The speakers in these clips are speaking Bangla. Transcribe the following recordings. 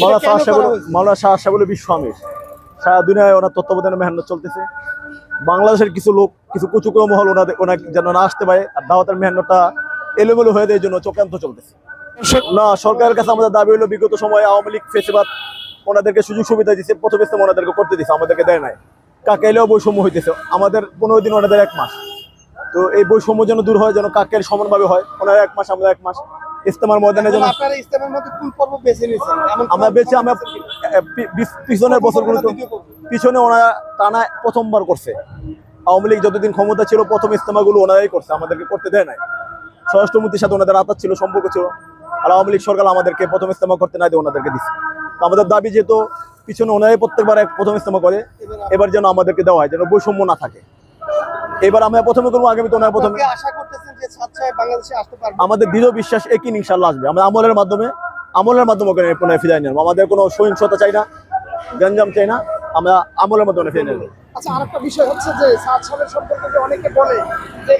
মাওলানা শাহ সাহেব হয়েছে? শাহ সাহেব বিশ্ব আমির। সারা দুনিয়ায় ওনার তত্ত্বাবধানে মেহনত চলতেছে। বাংলাদেশের কিছু লোক কিছু কুচুকুর মহল ওনাদের ওনার যেন না আসতে পারে আর দাওয়াতের মেহনতটা এলোমেলো হয়ে দেওয়ার জন্য চক্রান্ত চলতেছে। না সরকারের কাছে আমাদের দাবি হলো বিগত সময়ে আওয়ামী লীগ ফেসিবাদ ওনাদেরকে সুযোগ সুবিধা দিচ্ছে প্রথম ইস্তেমা ওনাদেরকে করতে দিচ্ছে আমাদেরকে দেয় নাই। কাকে এলেও বৈষম্য হইতেছে। আমাদের পনেরো দিন ওনাদের এক মাস। তো এই বৈষম্য যেন দূর হয় যেন কাকের সমানভাবে হয় ওনার এক মাস আমরা এক মাস। ইস্তেমার ময়দানে যেন আপনারা ইস্তেমার মধ্যে কোন পর্ব বেছে নিয়েছেন? আমরা বেঁচে আমরা পিছনের বছরগুলো তো পিছনে ওনারা টানা প্রথমবার করছে। আওয়ামী লীগ যতদিন ক্ষমতা ছিল প্রথম ইস্তেমাগুলো ওনারাই করছে আমাদেরকে করতে দেয় নাই। স্বরাষ্ট্রমন্ত্রীর সাথে ওনাদের আতাত ছিল সম্পর্ক ছিল। আর আওয়ামী লীগ সরকার আমাদেরকে প্রথম ইস্তেমা করতে না দিয়ে ওনাদেরকে দিচ্ছে আমাদের দাবি যেহেতু পিছনে ওনারাই প্রত্যেকবার প্রথম ইস্তেমা করে এবার যেন আমাদেরকে দেওয়া হয় যেন বৈষম্য না থাকে। এবার আমরা প্রথমে করব আগামীতে ওনারা প্রথমে আশা করতেছেন আমাদের দৃঢ় বিশ্বাস একই ইনশাল্লাহ আসবে। আমরা আমলের মাধ্যমে আমলের মাধ্যমে ওখানে পুনরায় ফিরাই নেব। আমাদের কোনো সহিংসতা চাই না গঞ্জাম চাই না আমরা আমলের মাধ্যমে ফিরে নেব। আচ্ছা আরেকটা বিষয় হচ্ছে যে সম্পর্কে অনেকে বলে যে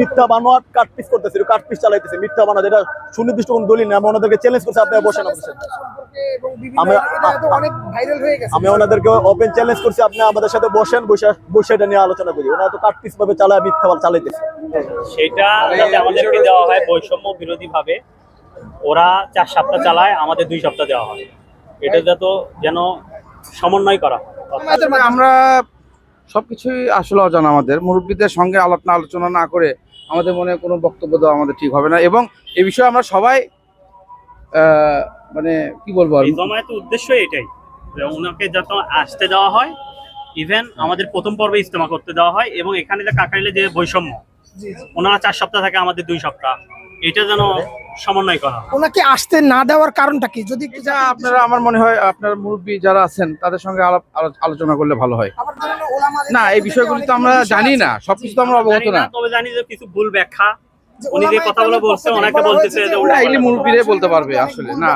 মিথ্যা বানোয়ার কাটপিস করতেছে কাটপিস চালাইতেছে। মিথ্যা বানা যেটা সুনির্দিষ্ট কোনো দলিল না আমি ওনাদেরকে চ্যালেঞ্জ করছি আপনারা বসেন আমাদের সাথে সম্পর্কে এবং বিভিন্ন আমরা- এটা তো অনেক ভাইরাল হয়ে গেছে। আমি ওনাদেরকে ওপেন চ্যালেঞ্জ করছি আপনি আমাদের সাথে বসেন বসে বসে এটা নিয়ে আলোচনা করি। ওনারা তো কাটপিস ভাবে চালায় মিথ্যা বল চালাইতেছে। সেটা আমাদেরকে দেওয়া হয় বৈষম্য বিরোধী ভাবে ওরা চার সপ্তাহ চালায় আমাদের দুই সপ্তাহ দেওয়া হয়। এটা যাতে যেন সমন্বয় করা হয়। আমরা সবকিছুই আসলে অজানা আমাদের। মুরব্বীদের সঙ্গে আলাপ না আলোচনা না করে আমাদের মনে কোনো বক্তব্য দেওয়া আমাদের ঠিক হবে না। এবং এই বিষয়ে আমরা সবাই আহ, মানে কি বলব আর এই জমায়েতের উদ্দেশ্য এটাই যে ওনাকে যাতে আসতে দেওয়া হয় ইভেন আমাদের প্রথম পর্বে ইস্তেমা করতে দেওয়া হয় এবং এখানে যে কাকাইলে যে বৈষম্য। ওনারা চার সপ্তাহ থাকে আমাদের দুই সপ্তাহ। এটা যেন সমন্বয় করা ওনাকে আসতে না দেওয়ার কারণটা কি? যদি আপনারা আমার মনে হয় আপনার মুরব্বী যারা আছেন তাদের সঙ্গে আলাপ আলোচনা করলে ভালো হয়। না এই বিষয়গুলি তো আমরা জানি। না সবকিছু তো আমরা অবগত না, তবে জানি যে কিছু ভুল ব্যাখ্যা উনি যে কথাগুলো বলছে, পক্ষ থেকে ওনাকে বলা বলতেছে যে যে এগুলি বলতে পারবে আসলে না।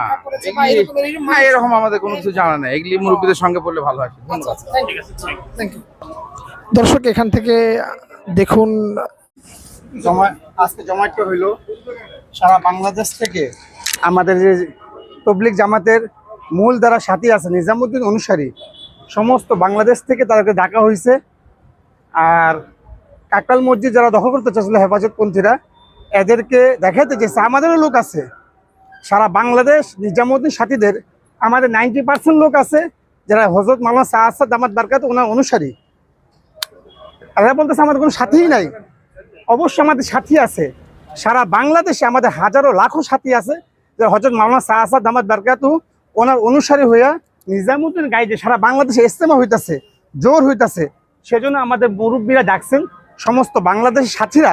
এরকম না এরকম আমাদের কোনো কিছু জানা নেই। এগুলি মুরব্বীদের সঙ্গে বললে ভালো হয়। আচ্ছা, ধন্যবাদ। আচ্ছা. দর্শক এখান থেকে দেখুন জমা আজকে জমায়েতটা হইল সারা বাংলাদেশ থেকে আমাদের যে তবলিক জামাতের মূল যারা সাথী আছে নিজামুদ্দিন অনুসারী সমস্ত বাংলাদেশ থেকে তাদেরকে ডাকা হয়েছে আর কাকাল মসজিদ যারা দখল করতে চাচ্ছিল হেফাজতপন্থীরা এদেরকে দেখাতে চেয়েছে আমাদেরও লোক আছে। সারা বাংলাদেশ নিজামুদ্দিন সাথীদের, আমাদের নাইনটি পার্সেন্ট লোক আছে, যারা হজরত মামা শাহ আসাদ দামাত বারকাত ওনার অনুসারী। এরা বলতেছে আমাদের কোনো সাথীই নাই। অবশ্যই আমাদের সাথী আছে। সারা বাংলাদেশে আমাদের হাজারো, লাখো সাথী আছে, যে হজরত মাওলানা শাহ আসাদ দামাত বারকাতু ওনার অনুসারী হইয়া নিজামুদ্দিন গাইডে সারা বাংলাদেশে ইস্তেমা হইতাছে, জোর হইতাছে। সেজন্য আমাদের মুরব্বীরা ডাকছেন, সমস্ত বাংলাদেশের সাথীরা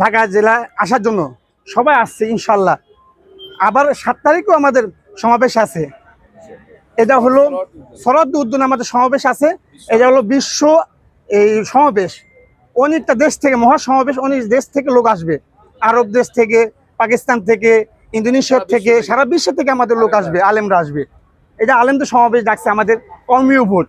ঢাকা জেলায় আসার জন্য সবাই আসছে ইনশাল্লাহ। আবার সাত তারিখও আমাদের সমাবেশ আছে। এটা হলো শরৎ উদ্দিন আমাদের সমাবেশ আছে। এটা হলো বিশ্ব এই সমাবেশ। অনেকটা দেশ থেকে মহা সমাবেশ অনেক দেশ থেকে লোক আসবে। আরব দেশ থেকে পাকিস্তান থেকে ইন্দোনেশিয়ার থেকে। সারা বিশ্ব থেকে আমাদের লোক আসবে আলেমরা আসবে। এটা আলেমদের সমাবেশ ডাকছে আমাদের কর্মীয় ভোট।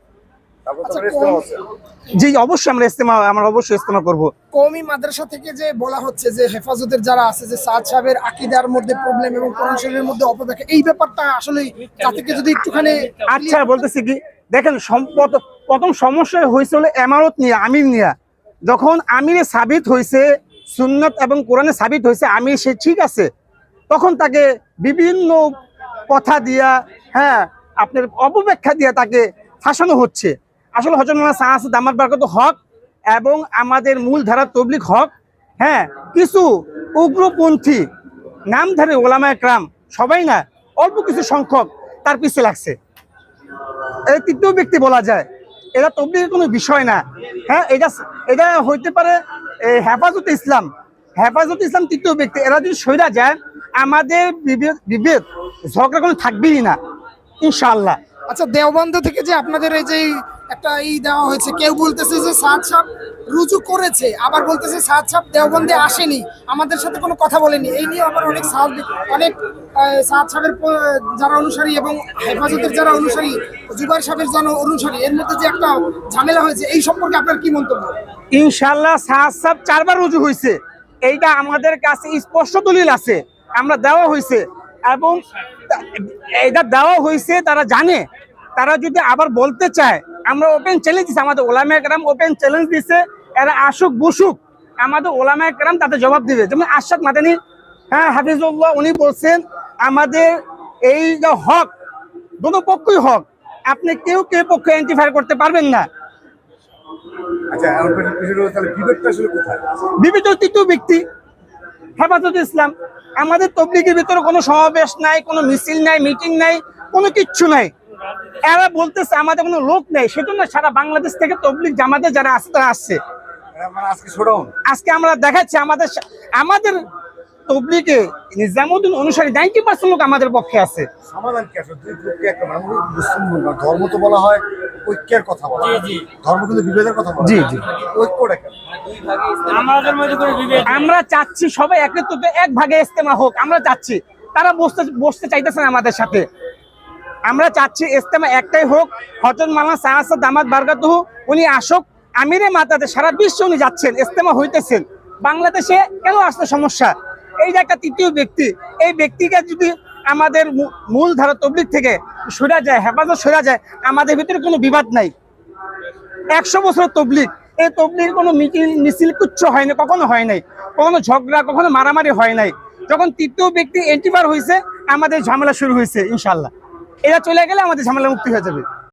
জি অবশ্যই আমরা ইস্তেমা আমরা অবশ্যই ইস্তেমা করব। কওমি মাদ্রাসা থেকে যে বলা হচ্ছে যে হেফাজতের যারা আছে যে সাদ সাহেবের আকিদার মধ্যে প্রবলেম এবং কোরআন শরীফের মধ্যে অপব্যাখ্যা এই ব্যাপারটা আসলে তাদেরকে যদি একটুখানি আচ্ছা বলতেছি কি দেখেন সম্পদ প্রথম সমস্যা হয়েছে হলো এমারত নিয়ে আমির নিয়ে। যখন আমিরে সাবিত হয়েছে সুন্নত এবং কোরআনে সাবিত হয়েছে আমির সে ঠিক আছে। তখন তাকে বিভিন্ন কথা দিয়া হ্যাঁ আপনার অপব্যাখ্যা দিয়া তাকে ফাঁসানো হচ্ছে। আসলে হজরত শাহ আসাদ আমার বারকত হক এবং আমাদের মূল ধারা তবলিক হক। হ্যাঁ কিছু উগ্রপন্থী, নামধারী ওলামায় ক্রাম সবাই না, অল্প কিছু সংখ্যক তার পিছে লাগছে। এই তৃতীয় ব্যক্তি বলা যায় এটা তবলিগের কোনো বিষয় না। হ্যাঁ এটা এটা হইতে পারে হেফাজতে ইসলাম। হেফাজত ইসলাম তৃতীয় ব্যক্তি, এরা যদি সইরা যায়, আমাদের বিভেদ বিভেদ ঝগড়া কোনো থাকবেই না, ইনশাআল্লাহ। আচ্ছা দেওবন্ধ থেকে যে আপনাদের এই যে একটা ই দেওয়া হয়েছে, কেউ বলতেছে যে সাদ সাহেব রুজু করেছে, আবার বলতেছে সাদ সাহেব দেওবন্দে আসেনি, আমাদের সাথে কোনো কথা বলেনি। এই নিয়ে আবার অনেক সাহাব অনেক সাদ যারা অনুসারী এবং হেফাজতের যারা অনুসারী, জুবাইর সাহেবের যারা অনুসারী, এর মধ্যে যে একটা ঝামেলা হয়েছে, এই সম্পর্কে আপনার কি মন্তব্য? ইনশাল্লাহ সাহেব চারবার রুজু হয়েছে। এইটা আমাদের কাছে স্পষ্ট দলিল আছে। আমরা দেওয়া হয়েছে এবং এটা দেওয়া হয়েছে, তারা জানে। তারা যদি আবার বলতে চায় আমরা ওপেন চ্যালেঞ্জ দিচ্ছি আমাদের ওলামা একরাম ওপেন চ্যালেঞ্জ দিচ্ছে এরা আসুক বসুক আমাদের ওলামা একরাম তাতে জবাব দিবে। যেমন আশাদ মাদানি হ্যাঁ হাফিজুল্লাহ উনি বলছেন আমাদের এই যে হক দুটো পক্ষই হক আপনি কেউ কে পক্ষে এন্টিফায়ার করতে পারবেন না। আচ্ছা ব্যক্তি হেফাজত ইসলাম। আমাদের তবলিগের ভিতরে কোনো সমাবেশ নাই কোনো মিছিল নাই মিটিং নাই কোনো কিচ্ছু নাই। এরা বলতেছে আমাদের কোনো লোক নেই সেজন্য সারা বাংলাদেশ থেকে তবলিক জামাতে যারা আসতে আসছে। এরা মানে আজকে আমরা দেখাচ্ছি আমাদের আমাদের তবলিগে নিজামুদ্দিন অনুসারী নাইনটি পার্সেন্ট লোক আমাদের পক্ষে আছে। সমাধান কি আসলে? দুই গ্রুপকে একটা মানে ধর্ম তো বলা হয় ঐক্যের কথা বলা হয়। ধর্ম কিন্তু বিভেদের কথা বলা জি, জি। ঐক্যটা আমরা চাচ্ছি সবাই একত্রিত এক ভাগে ইস্তেমা হোক আমরা চাচ্ছি। তারা বসতে বসতে চাইতেছে না আমাদের সাথে। আমরা চাচ্ছি ইস্তেমা একটাই হোক। হজরত মামা সাহাসাদ দামাত বারগাতুহু উনি আসুক। আমিরে মাতাতে সারা বিশ্ব উনি যাচ্ছেন ইস্তেমা হইতেছেন। বাংলাদেশে কেন আসতে সমস্যা? এই যে একটা তৃতীয় ব্যক্তি, এই ব্যক্তিকে যদি আমাদের মূল ধারা তবলিক থেকে সরা যায়, হেফাজত সরা যায়, আমাদের ভিতরে কোনো বিবাদ নাই। একশো বছর তবলিগ, এই তবলিগ কোনো মিটিং মিছিল কুচ্ছ হয় না কখনো হয় নাই। কখনো ঝগড়া, কখনো মারামারি হয় নাই। যখন তৃতীয় ব্যক্তি এন্টিবার হয়েছে আমাদের ঝামেলা শুরু হয়েছে ইনশাল্লাহ এরা চলে গেলে আমাদের ঝামেলা মুক্তি হয়ে যাবে।